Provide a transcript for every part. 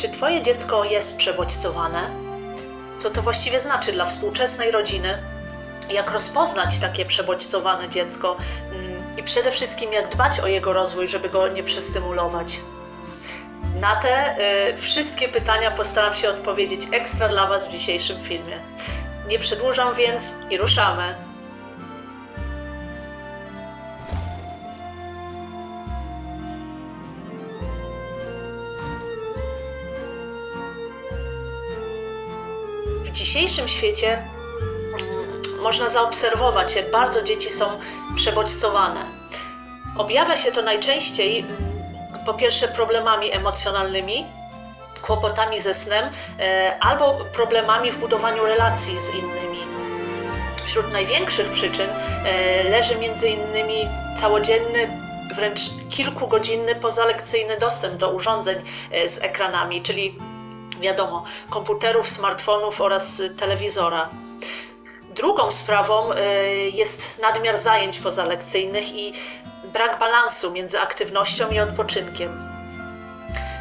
Czy Twoje dziecko jest przebodźcowane? Co to właściwie znaczy dla współczesnej rodziny? Jak rozpoznać takie przebodźcowane dziecko? Mm, I przede wszystkim, jak dbać o jego rozwój, żeby go nie przestymulować? Na te y, wszystkie pytania postaram się odpowiedzieć ekstra dla Was w dzisiejszym filmie. Nie przedłużam więc i ruszamy. W dzisiejszym świecie mm, można zaobserwować, jak bardzo dzieci są przebodźcowane. Objawia się to najczęściej mm, po pierwsze problemami emocjonalnymi, kłopotami ze snem e, albo problemami w budowaniu relacji z innymi. Wśród największych przyczyn e, leży innymi całodzienny, wręcz kilkugodzinny pozalekcyjny dostęp do urządzeń e, z ekranami, czyli wiadomo, komputerów, smartfonów oraz y, telewizora. Drugą sprawą y, jest nadmiar zajęć pozalekcyjnych i brak balansu między aktywnością i odpoczynkiem.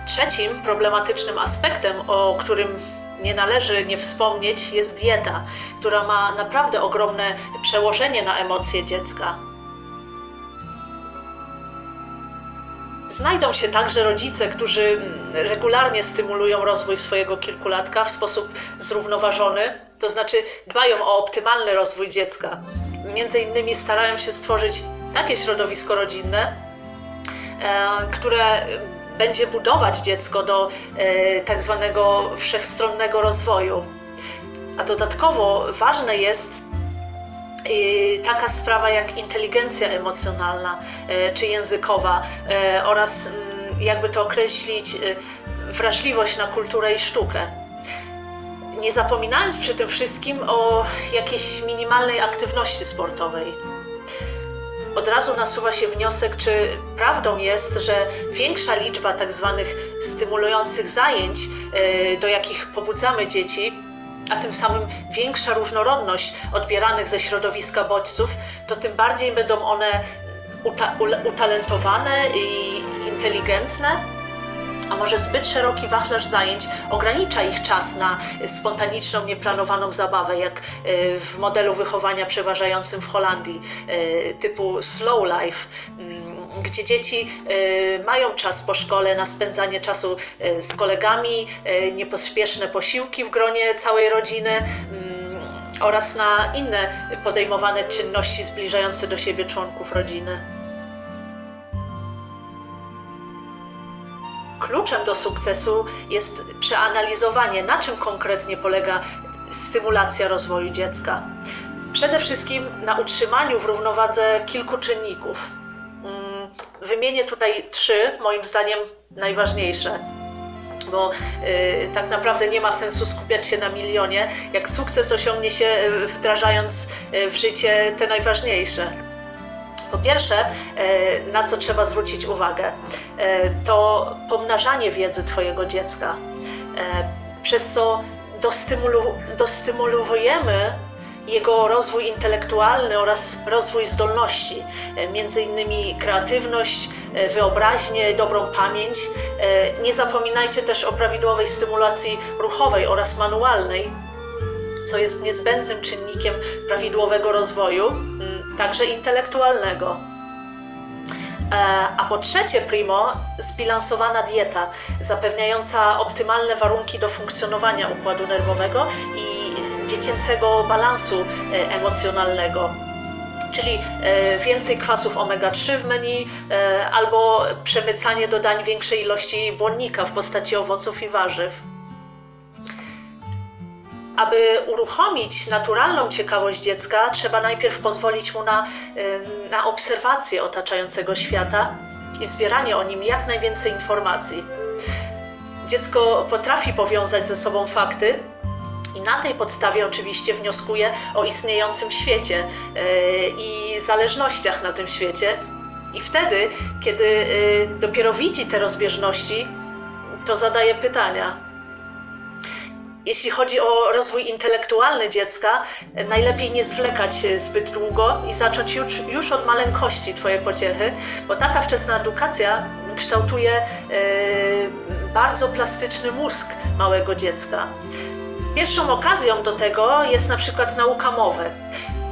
Trzecim problematycznym aspektem, o którym nie należy nie wspomnieć, jest dieta, która ma naprawdę ogromne przełożenie na emocje dziecka. Znajdą się także rodzice, którzy mm, regularnie stymulują rozwój swojego kilkulatka w sposób zrównoważony, to znaczy dbają o optymalny rozwój dziecka. Między innymi starają się stworzyć takie środowisko rodzinne, e, które będzie budować dziecko do e, tak zwanego wszechstronnego rozwoju. A dodatkowo ważne jest taka sprawa jak inteligencja emocjonalna y, czy językowa y, oraz jakby to określić y, wrażliwość na kulturę i sztukę. Nie zapominając przy tym wszystkim o jakiejś minimalnej aktywności sportowej. Od razu nasuwa się wniosek, czy prawdą jest, że większa liczba tak zwanych stymulujących zajęć, do jakich pobudzamy dzieci, a tym samym większa różnorodność odbieranych ze środowiska bodźców, to tym bardziej będą one uta- utalentowane i inteligentne. A może zbyt szeroki wachlarz zajęć ogranicza ich czas na spontaniczną, nieplanowaną zabawę, jak y, w modelu wychowania przeważającym w Holandii, y, typu slow life, mm, gdzie dzieci y, mają czas po szkole na spędzanie czasu y, z kolegami, y, niepośpieszne posiłki w gronie całej rodziny mm, oraz na inne podejmowane czynności zbliżające do siebie członków rodziny. Kluczem do sukcesu jest przeanalizowanie, na czym konkretnie polega stymulacja rozwoju dziecka. Przede wszystkim na utrzymaniu w równowadze kilku czynników. Wymienię tutaj trzy, moim zdaniem najważniejsze. Bo y, tak naprawdę nie ma sensu skupiać się na milionie, jak sukces osiągnie się y, wdrażając y, w życie te najważniejsze. Po pierwsze, e, na co trzeba zwrócić uwagę, e, to pomnażanie wiedzy Twojego dziecka, e, przez co dostymulu- dostymulujemy jego rozwój intelektualny oraz rozwój zdolności, e, między innymi kreatywność, e, wyobraźnię, dobrą pamięć. E, Nie zapominajcie też o prawidłowej stymulacji ruchowej oraz manualnej, co jest niezbędnym czynnikiem prawidłowego rozwoju, także intelektualnego. A po trzecie, primo, zbilansowana dieta, zapewniająca optymalne warunki do funkcjonowania układu nerwowego i dziecięcego balansu e, emocjonalnego. Czyli e, więcej kwasów omega-3 w menu, e, albo przemycanie do dań większej ilości błonnika w postaci owoców i warzyw. Aby uruchomić naturalną ciekawość dziecka, trzeba najpierw pozwolić mu na, na obserwację otaczającego świata i zbieranie o nim jak najwięcej informacji. Dziecko potrafi powiązać ze sobą fakty i na tej podstawie oczywiście wnioskuje o istniejącym świecie y, i zależnościach na tym świecie. I wtedy, kiedy y, dopiero widzi te rozbieżności, to zadaje pytania. Jeśli chodzi o rozwój intelektualny dziecka, najlepiej nie zwlekać zbyt długo i zacząć już, już od maleńkości Twoje pociechy, bo taka wczesna edukacja kształtuje e, bardzo plastyczny mózg małego dziecka. Pierwszą okazją do tego jest na przykład nauka mowy.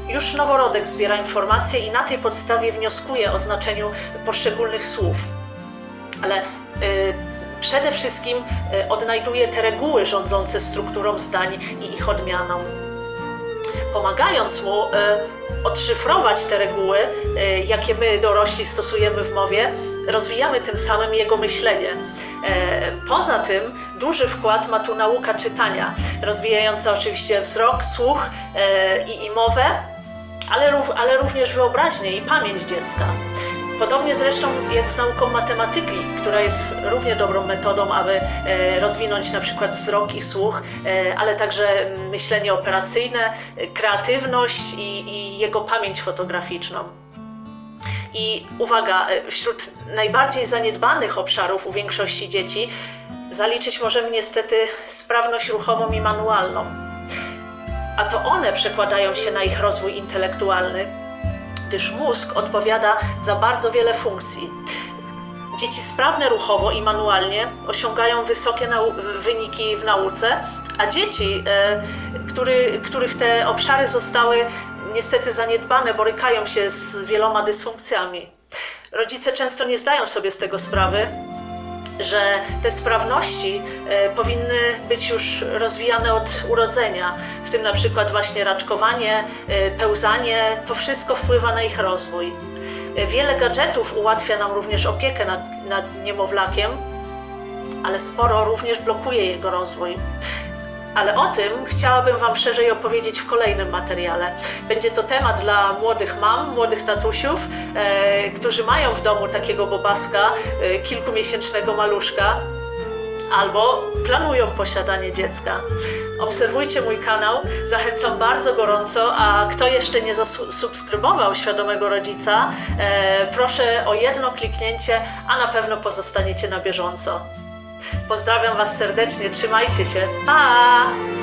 Już noworodek zbiera informacje i na tej podstawie wnioskuje o znaczeniu poszczególnych słów. Ale y, przede wszystkim y, odnajduje te reguły rządzące strukturą zdań i ich odmianą. Pomagając mu y, odszyfrować te reguły, y, jakie my dorośli stosujemy w mowie, rozwijamy tym samym jego myślenie. E, Poza tym duży wkład ma tu nauka czytania, rozwijająca oczywiście wzrok, słuch e, i, i mowę, ale, ale również wyobraźnię i pamięć dziecka. Podobnie zresztą jak z nauką matematyki, która jest równie dobrą metodą, aby e, rozwinąć na przykład wzrok i słuch, ale także myślenie operacyjne, kreatywność i, i jego pamięć fotograficzną. I uwaga, e, wśród najbardziej zaniedbanych obszarów u większości dzieci zaliczyć możemy niestety sprawność ruchową i manualną. A to one przekładają się na ich rozwój intelektualny, gdyż mózg odpowiada za bardzo wiele funkcji. Dzieci sprawne ruchowo i manualnie osiągają wysokie wyniki w nauce, a dzieci, e, który, których te obszary zostały niestety zaniedbane, borykają się z wieloma dysfunkcjami. Rodzice często nie zdają sobie z tego sprawy, że te sprawności e, powinny być już rozwijane od urodzenia, w tym na przykład właśnie raczkowanie, e, pełzanie, to wszystko wpływa na ich rozwój. E, Wiele gadżetów ułatwia nam również opiekę nad, nad niemowlakiem, ale sporo również blokuje jego rozwój. Ale o tym chciałabym Wam szerzej opowiedzieć w kolejnym materiale. Będzie to temat dla młodych mam, młodych tatusiów, e, którzy mają w domu takiego bobaska, e, kilkumiesięcznego maluszka, albo planują posiadanie dziecka. Obserwujcie mój kanał, zachęcam bardzo gorąco, a kto jeszcze nie zasubskrybował Świadomego Rodzica, e, proszę o jedno kliknięcie, a na pewno pozostaniecie na bieżąco. Pozdrawiam Was serdecznie, trzymajcie się, pa!